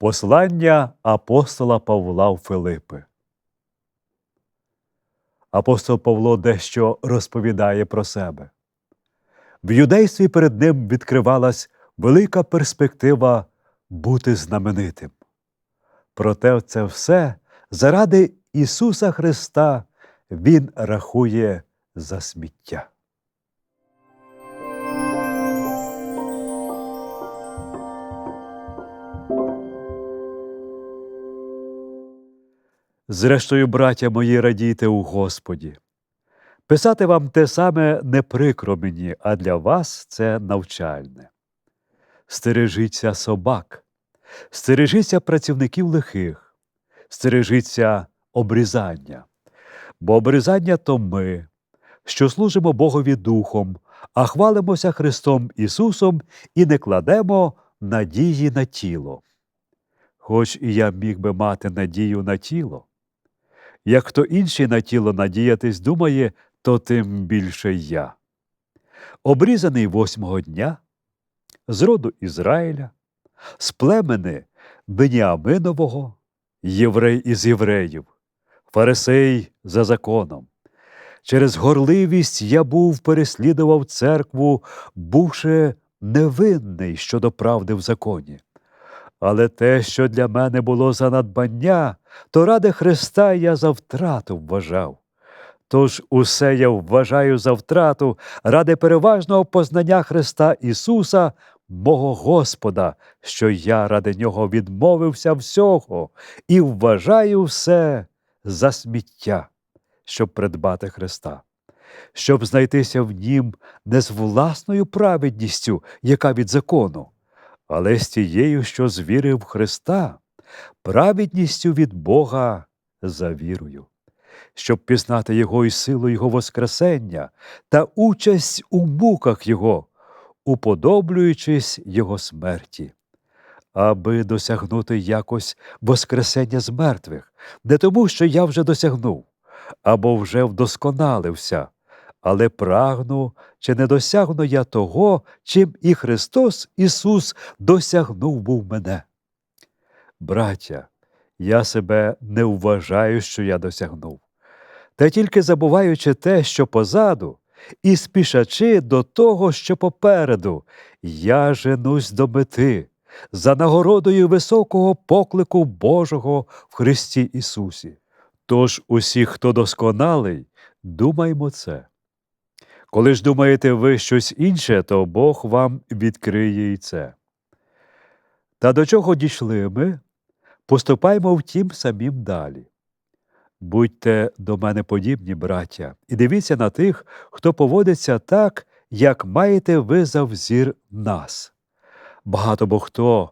Послання апостола Павла в Филипи. Апостол Павло дещо розповідає про себе. В юдействі перед ним відкривалась велика перспектива бути знаменитим. Проте це все заради Ісуса Христа Він рахує за сміття. Зрештою, браття мої, радійте у Господі. Писати вам те саме не прикро мені, а для вас це навчальне. Стережіться собак, стережіться працівників лихих, стережіться обрізання. Бо обрізання то ми, що служимо Богові Духом, а хвалимося Христом Ісусом і не кладемо надії на тіло. Хоч і я міг би мати надію на тіло, як хто інший на тіло надіятись думає, то тим більше я. Обрізаний восьмого дня, з роду Ізраїля, з племени Беніаминового, єврей із євреїв, фарисей за законом. Через горливість я був переслідував церкву, бувши невинний щодо правди в законі. Але те, що для мене було за надбання, то ради Христа я за втрату вважав. Тож усе я вважаю за втрату ради переважного познання Христа Ісуса, мого Господа, що я ради Нього відмовився всього і вважаю все за сміття, щоб придбати Христа, щоб знайтися в Нім не з власною праведністю, яка від закону, але з тією, що з віри в Христа, праведністю від Бога за вірою, щоб пізнати Його і силу Його Воскресення та участь у муках Його, уподоблюючись Його смерті, аби досягнути якось Воскресення з мертвих, не тому, що я вже досягнув, або вже вдосконалився, але прагну, чи не досягну я того, чим і Христос Ісус досягнув був мене. Браття, я себе не вважаю, що я досягнув, та тільки забуваючи те, що позаду, і спішачи до того, що попереду, я женусь до мети за нагородою високого поклику Божого в Христі Ісусі. Тож усі, хто досконалий, думаймо це. Коли ж думаєте ви щось інше, то Бог вам відкриє і це. Та до чого дійшли ми, поступаймо втім самім далі. Будьте до мене подібні, браття, і дивіться на тих, хто поводиться так, як маєте ви за взір нас. Багато бо хто,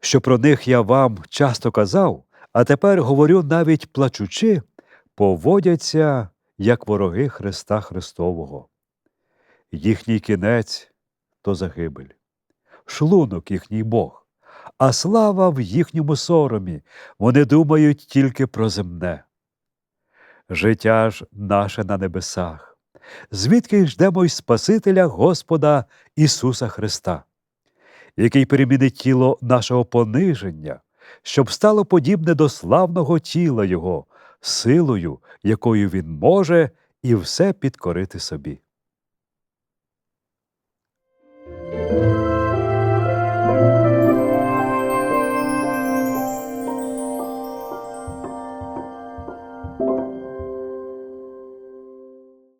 що про них я вам часто казав, а тепер говорю навіть плачучи, поводяться, як вороги Христа Христового. Їхній кінець то загибель, шлунок їхній Бог, а слава в їхньому соромі, вони думають тільки про земне. Життя ж наше на небесах, звідки ждемо й Спасителя Господа Ісуса Христа, який перемінить тіло нашого пониження, щоб стало подібне до славного тіла Його, силою, якою Він може і все підкорити собі.